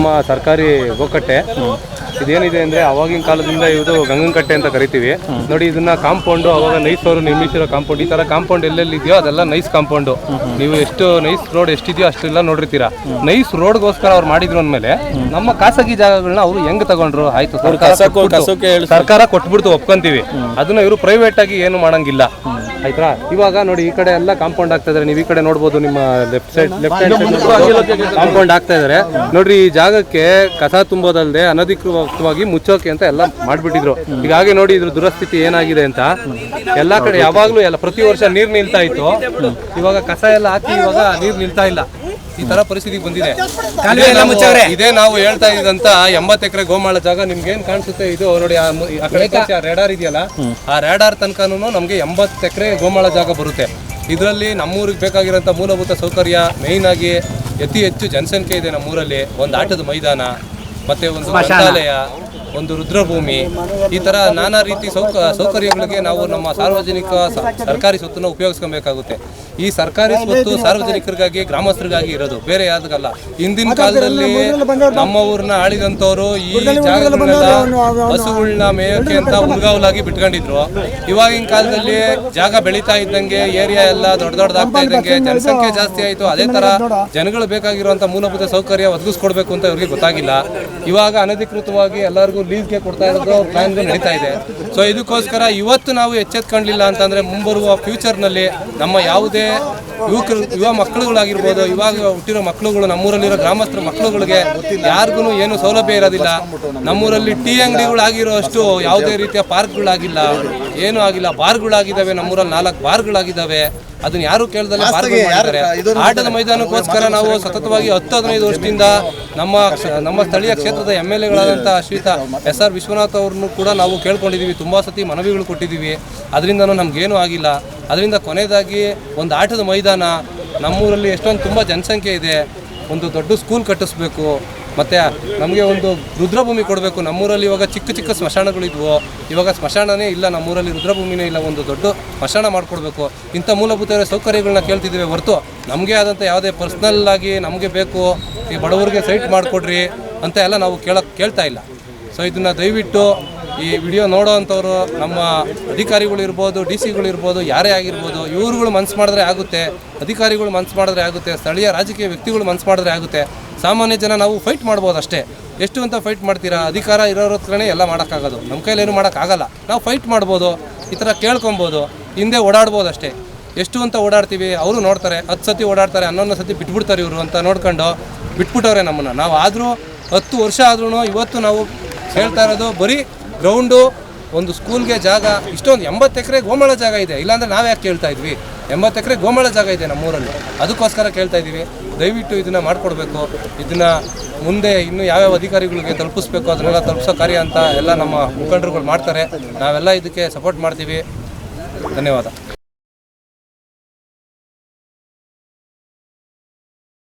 ನಮ್ಮ ಸರ್ಕಾರಿ ಗೋಕಟ್ಟೆ. ಇದೇನಿದೆ ಅಂದ್ರೆ ಅವಾಗಿನ ಕಾಲದಿಂದ ಇದು ಗಂಗನಕಟ್ಟೆ ಅಂತ ಕರಿತೀವಿ. ನೋಡಿ ಇದನ್ನ ಕಾಂಪೌಂಡ್ ಅವಾಗ ನೈಸ್ ಅವರು ನಿರ್ಮಿಸಿರೋ ಕಾಂಪೌಂಡ್. ಈ ತರ ಕಾಂಪೌಂಡ್ ಎಲ್ಲೆಲ್ಲಿ ಇದೆಯೋ ಅದೆಲ್ಲ ನೈಸ್ ಕಾಂಪೌಂಡ್. ನೀವು ಎಷ್ಟು ನೈಸ್ ರೋಡ್ ಎಷ್ಟಿದೆಯೋ ಅಷ್ಟೆಲ್ಲ ನೋಡಿರ್ತೀರಾ. ನೈಸ್ ರೋಡ್ಗೋಸ್ಕರ ಅವ್ರು ಮಾಡಿದ್ರು ಅಂದ್ಮೇಲೆ ನಮ್ಮ ಖಾಸಗಿ ಜಾಗಗಳನ್ನ ಅವರು ಹೆಂಗ್ ತಗೊಂಡ್ರು? ಆಯ್ತು ಸರ್ಕಾರ ಕೊಟ್ಬಿಡ್ತು. ಒಪ್ಕೊಂತೀವಿ. ಅದನ್ನ ಇವರು ಪ್ರೈವೇಟ್ ಆಗಿ ಏನು ಮಾಡಂಗಿಲ್ಲ. ಆಯ್ತಾ? ಇವಾಗ ನೋಡಿ ಈ ಕಡೆ ಎಲ್ಲ ಕಾಂಪೌಂಡ್ ಆಗ್ತಾ ಇದಾರೆ. ನೀವು ಈ ಕಡೆ ನೋಡ್ಬೋದು ನಿಮ್ಮ left side left side compound ಆಗ್ತಾ ಇದಾರೆ. ನೋಡ್ರಿ ಈ ಜಾಗಕ್ಕೆ ಕಸ ತುಂಬೋದಲ್ಲದೆ ಅನಧಿಕೃತವಾಗಿ ಮುಚ್ಚೋಕೆ ಅಂತ ಎಲ್ಲ ಮಾಡ್ಬಿಟ್ಟಿದ್ರು. ಈಗ ಹಾಗೆ ನೋಡಿ ಇದ್ರ ದುರಸ್ಥಿತಿ ಏನಾಗಿದೆ ಅಂತ. ಎಲ್ಲಾ ಕಡೆ ಯಾವಾಗ್ಲೂ ಎಲ್ಲ ಪ್ರತಿ ವರ್ಷ ನೀರ್ ನಿಲ್ತಾ ಇತ್ತು. ಇವಾಗ ಕಸ ಎಲ್ಲ ಹಾಕಿ ಇವಾಗ ನೀರ್ ನಿಲ್ತಾ ಇಲ್ಲ. ಈ ತರ ಪರಿಸ್ಥಿತಿ ಬಂದಿದೆ. ಇದೇ ನಾವು- ಇದೇ ನಾವು ಹೇಳ್ತಾ ಇದ್ದಂತ ಎಂಬತ್ತು ಎಕರೆ ಗೋಮಾಳ ಜಾಗ ನಿಮ್ಗೆ ಏನ್ ಕಾಣಿಸುತ್ತೆ? ಇದು ನೋಡಿ ಆ ಕಡೆ ರೇಡಾರ್ ಇದೆಯಲ್ಲ? ಆ ರೇಡಾರ್ ತನಕನೂ ನಮ್ಗೆ ಎಂಬತ್ತು ಎಕರೆ ಗೋಮಾಳ ಜಾಗ ಬರುತ್ತೆ. ಇದರಲ್ಲಿ ನಮ್ಮೂರಿಗೆ ಬೇಕಾಗಿರೋಂಥ ಮೂಲಭೂತ ಸೌಕರ್ಯ ಮೇಯ್ನ್ ಆಗಿ ಅತಿ ಹೆಚ್ಚು ಜನಸಂಖ್ಯೆ ಇದೆ ನಮ್ಮೂರಲ್ಲಿ. ಒಂದು ಆಟದ ಮೈದಾನ ಮತ್ತೆ ಒಂದು ಗ್ರಂಥಾಲಯ ಒಂದು ರುದ್ರಭೂಮಿ. ಈ ತರ ನಾನಾ ರೀತಿ ಸೌಕ ಸೌಕರ್ಯಗಳಿಗೆ ನಾವು ನಮ್ಮ ಸಾರ್ವಜನಿಕ ಸರ್ಕಾರಿ ಸ್ವತ್ತನ್ನು ಉಪಯೋಗಿಸ್ಕೊಬೇಕಾಗುತ್ತೆ. ಈ ಸರ್ಕಾರಿ ಸ್ವತ್ತು ಸಾರ್ವಜನಿಕರಿಗಾಗಿ ಗ್ರಾಮಸ್ಥರಿಗಾಗಿ ಇರೋದು. ಬೇರೆ ಯಾವ್ದಕ್ಕಲ್ಲ. ಹಿಂದಿನ ಕಾಲದಲ್ಲಿ ನಮ್ಮ ಊರನ್ನ ಆಳಿದಂಥವ್ರು ಈ ಜಾಗಗಳನ್ನೆಲ್ಲ ಹಸುಗಳನ್ನ ಮೇಯಕ್ಕೆ ಅಂತ ಹುಲ್ಗಾವಲಾಗಿ ಬಿಟ್ಕೊಂಡಿದ್ರು. ಇವಾಗಿನ ಕಾಲದಲ್ಲಿ ಜಾಗ ಬೆಳೀತಾ ಇದ್ದಂಗೆ ಏರಿಯಾ ಎಲ್ಲ ದೊಡ್ಡ ದೊಡ್ಡದಾಗ್ತಾ ಇದ್ದಂಗೆ ಜನಸಂಖ್ಯೆ ಜಾಸ್ತಿ ಆಯ್ತು. ಅದೇ ತರ ಜನಗಳು ಬೇಕಾಗಿರುವಂಥ ಮೂಲಭೂತ ಸೌಕರ್ಯ ಒದಗಿಸ್ಕೊಡ್ಬೇಕು ಅಂತ ಇವ್ರಿಗೆ ಗೊತ್ತಾಗಿಲ್ಲ. ಇವಾಗ ಅನಧಿಕೃತವಾಗಿ ಎಲ್ಲರಿಗೂ ಲೀಸ್ಗೆ ಕೊಡ್ತಾ ಇರೋದು ಪ್ಲಾನ್ ನಡೀತಾ ಇದೆ. ಸೊ ಇದಕ್ಕೋಸ್ಕರ ಇವತ್ತು ನಾವು ಎಚ್ಚೆತ್ಕೊಂಡಿಲ್ಲ ಅಂತಂದರೆ ಮುಂಬರುವ ಫ್ಯೂಚರ್ನಲ್ಲಿ ನಮ್ಮ ಯಾವುದೇ ಯುವಕರು, ಯುವ ಮಕ್ಕಳುಗಳಾಗಿರ್ಬೋದು, ಇವಾಗ ಹುಟ್ಟಿರೋ ಮಕ್ಕಳುಗಳು, ನಮ್ಮೂರಲ್ಲಿರೋ ಗ್ರಾಮಸ್ಥರ ಮಕ್ಕಳುಗಳಿಗೆ ಯಾರಿಗೂ ಏನು ಸೌಲಭ್ಯ ಇರೋದಿಲ್ಲ. ನಮ್ಮೂರಲ್ಲಿ ಟೀ ಅಂಗಡಿಗಳಾಗಿರೋ ಅಷ್ಟು ಯಾವುದೇ ರೀತಿಯ ಪಾರ್ಕ್ಗಳಾಗಿಲ್ಲ. ಏನೂ ಆಗಿಲ್ಲ. ಬಾರ್ಗಳಾಗಿದ್ದಾವೆ. ನಮ್ಮೂರಲ್ಲಿ ನಾಲ್ಕು ಬಾರ್ಗಳಾಗಿದ್ದಾವೆ. ಅದನ್ನ ಯಾರು ಕೇಳ್ದಲ್ಲ? ಆಟದ ಮೈದಾನಕ್ಕೋಸ್ಕರ ನಾವು ಸತತವಾಗಿ ಹತ್ತು ಹದಿನೈದು ವರ್ಷದಿಂದ ನಮ್ಮ ನಮ್ಮ ಸ್ಥಳೀಯ ಕ್ಷೇತ್ರದ ಎಂ ಎಲ್ ಎಗಳಾದಂಥ ಶ್ರೀತ ಎಸ್ ಆರ್ ವಿಶ್ವನಾಥ್ ಅವ್ರನ್ನು ಕೂಡ ನಾವು ಕೇಳ್ಕೊಂಡಿದ್ದೀವಿ ತುಂಬ ಸತಿ ಮನವಿಗಳು ಕೊಟ್ಟಿದ್ದೀವಿ ಅದರಿಂದನೂ ನಮಗೇನೂ ಆಗಿಲ್ಲ. ಅದರಿಂದ ಕೊನೆಯದಾಗಿ ಒಂದು ಆಟದ ಮೈದಾನ. ನಮ್ಮೂರಲ್ಲಿ ಎಷ್ಟೊಂದು ತುಂಬ ಜನಸಂಖ್ಯೆ ಇದೆ. ಒಂದು ದೊಡ್ಡ ಸ್ಕೂಲ್ ಕಟ್ಟಿಸ್ಬೇಕು. ಮತ್ತು ನಮಗೆ ಒಂದು ರುದ್ರಭೂಮಿ ಕೊಡಬೇಕು. ನಮ್ಮೂರಲ್ಲಿ ಇವಾಗ ಚಿಕ್ಕ ಚಿಕ್ಕ ಸ್ಮಶಾನಗಳಿದ್ವು ಇವಾಗ ಸ್ಮಶಾನನೇ ಇಲ್ಲ. ನಮ್ಮೂರಲ್ಲಿ ರುದ್ರಭೂಮಿನೇ ಇಲ್ಲ. ಒಂದು ದೊಡ್ಡ ಸ್ಮಶಾನ ಮಾಡಿಕೊಡ್ಬೇಕು. ಇಂಥ ಮೂಲಭೂತ ಸೌಕರ್ಯಗಳನ್ನ ಕೇಳ್ತಿದ್ದೀವಿ ಹೊರತು ನಮಗೆ ಆದಂಥ ಯಾವುದೇ ಪರ್ಸ್ನಲ್ ಆಗಿ ನಮಗೆ ಬೇಕು. ಈ ಬಡವರಿಗೆ ಸೈಟ್ ಮಾಡಿಕೊಡ್ರಿ ಅಂತ ಎಲ್ಲ ನಾವು ಕೇಳ, ಕೇಳ್ತಾ ಇಲ್ಲ. ಸೊ ಇದನ್ನು ದಯವಿಟ್ಟು ಈ ವಿಡಿಯೋ ನೋಡೋ ಅಂಥವ್ರು ನಮ್ಮ ಅಧಿಕಾರಿಗಳು ಇರ್ಬೋದು, ಡಿ ಸಿಗಳಿರ್ಬೋದು ಯಾರೇ ಆಗಿರ್ಬೋದು, ಇವ್ರುಗಳು ಮನ್ಸು ಮಾಡಿದ್ರೆ ಆಗುತ್ತೆ. ಅಧಿಕಾರಿಗಳು ಮನ್ಸು ಮಾಡಿದ್ರೆ ಆಗುತ್ತೆ. ಸ್ಥಳೀಯ ರಾಜಕೀಯ ವ್ಯಕ್ತಿಗಳು ಮನ್ಸು ಮಾಡಿದ್ರೆ ಆಗುತ್ತೆ. ಸಾಮಾನ್ಯ ಜನ ನಾವು ಫೈಟ್ ಮಾಡ್ಬೋದು ಅಷ್ಟೇ ಎಷ್ಟು ಅಂತ ಫೈಟ್ ಮಾಡ್ತೀರಾ? ಅಧಿಕಾರ ಇರೋರ ಹತ್ರನೇ ಎಲ್ಲ ಮಾಡೋಕ್ಕಾಗೋದು. ನಮ್ಮ ಕೈಲೇನು ಮಾಡೋಕ್ಕಾಗಲ್ಲ. ನಾವು ಫೈಟ್ ಮಾಡ್ಬೋದು, ಈ ಥರ ಕೇಳ್ಕೊಬೋದು, ಹಿಂದೆ ಓಡಾಡ್ಬೋದು ಅಷ್ಟೇ ಎಷ್ಟು ಅಂತ ಓಡಾಡ್ತೀವಿ, ಅವರು ನೋಡ್ತಾರೆ. ಹತ್ತು ಸತಿ ಓಡಾಡ್ತಾರೆ, ಹನ್ನೊಂದು ಸತಿ ಬಿಟ್ಬಿಡ್ತಾರೆ ಇವರು ಅಂತ ನೋಡ್ಕೊಂಡು ಬಿಟ್ಬಿಟ್ಟವ್ರೆ ನಮ್ಮನ್ನು. ನಾವು ಆದರೂ ಹತ್ತು ವರ್ಷ ಆದ್ರೂ ಇವತ್ತು ನಾವು ಹೇಳ್ತಾ ಇರೋದು ಬರೀ ಗ್ರೌಂಡು ಒಂದು ಸ್ಕೂಲ್ಗೆ ಜಾಗ, ಇಷ್ಟೊಂದು ಎಂಬತ್ತು ಎಕರೆ ಗೋಮಾಳ ಜಾಗ ಇದೆ. ಇಲ್ಲಾಂದರೆ ನಾವು ಯಾಕೆ ಕೇಳ್ತಾ ಇದ್ವಿ? ಎಂಬತ್ತು ಎಕರೆ ಗೋಮಾಳ ಜಾಗ ಇದೆ ನಮ್ಮೂರಲ್ಲಿ. ಅದಕ್ಕೋಸ್ಕರ ಕೇಳ್ತಾ ಇದ್ದೀವಿ. ದಯವಿಟ್ಟು ಇದನ್ನು ಮಾಡಿಕೊಡ್ಬೇಕು. ಇದನ್ನು ಮುಂದೆ ಇನ್ನೂ ಯಾವ್ಯಾವ ಅಧಿಕಾರಿಗಳಿಗೆ ತಲುಪಿಸ್ಬೇಕು, ಅದನ್ನೆಲ್ಲ ತಲುಪಿಸೋ ಕಾರ್ಯ ಅಂತ ಎಲ್ಲ ನಮ್ಮ ಮುಖಂಡರುಗಳು ಮಾಡ್ತಾರೆ. ನಾವೆಲ್ಲ ಇದಕ್ಕೆ ಸಪೋರ್ಟ್ ಮಾಡ್ತೀವಿ. ಧನ್ಯವಾದ.